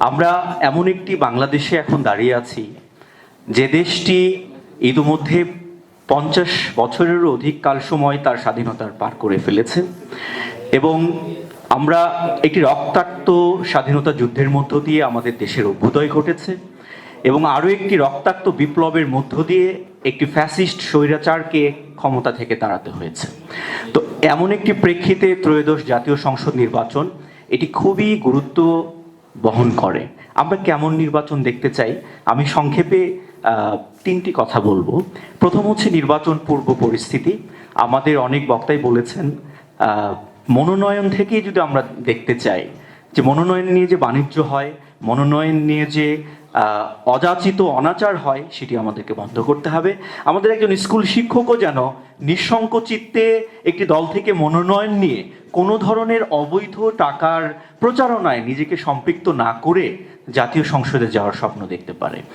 আমরা এমন একটি বাংলাদেশে এখন দাঁড়িয়ে আছি, যে দেশটি ইতিমধ্যে পঞ্চাশ বছরেরও অধিক কাল সময় তার স্বাধীনতার পার করে ফেলেছে এবং আমরা একটি রক্তাক্ত স্বাধীনতা যুদ্ধের মধ্য দিয়ে আমাদের দেশের অভ্যুদয় ঘটেছে এবং আরও একটি রক্তাক্ত বিপ্লবের মধ্য দিয়ে একটি ফ্যাসিস্ট স্বৈরাচারকে ক্ষমতা থেকে তাড়াতে হয়েছে। তো এমন একটি প্রেক্ষিতে ত্রয়োদশ জাতীয় সংসদ নির্বাচন, এটি খুবই গুরুত্ব বহন করে। আমরা কেমন নির্বাচন দেখতে চাই? আমি সংক্ষেপে তিনটি কথা বলব। প্রথম হচ্ছে নির্বাচন পূর্ব পরিস্থিতি। আমাদের অনেক বক্তাই বলেছেন মনোনয়ন থেকেই যদি আমরা দেখতে চাই, যে মনোনয়ন নিয়ে যে বাণিজ্য হয়, মনোনয়ন নিয়ে যে অযাচিত অনাচার হয়, সেটি আমাদেরকে বন্ধ করতে হবে। আমাদের একজন স্কুল শিক্ষকও যেন নিঃসংক চিত্তে একটি দল থেকে মনোনয়ন নিয়ে কোনো ধরনের অবৈধ টাকার প্রচারণায় নিজেকে সম্পৃক্ত না করে জাতীয় সংসদে যাওয়ার স্বপ্ন দেখতে পারে।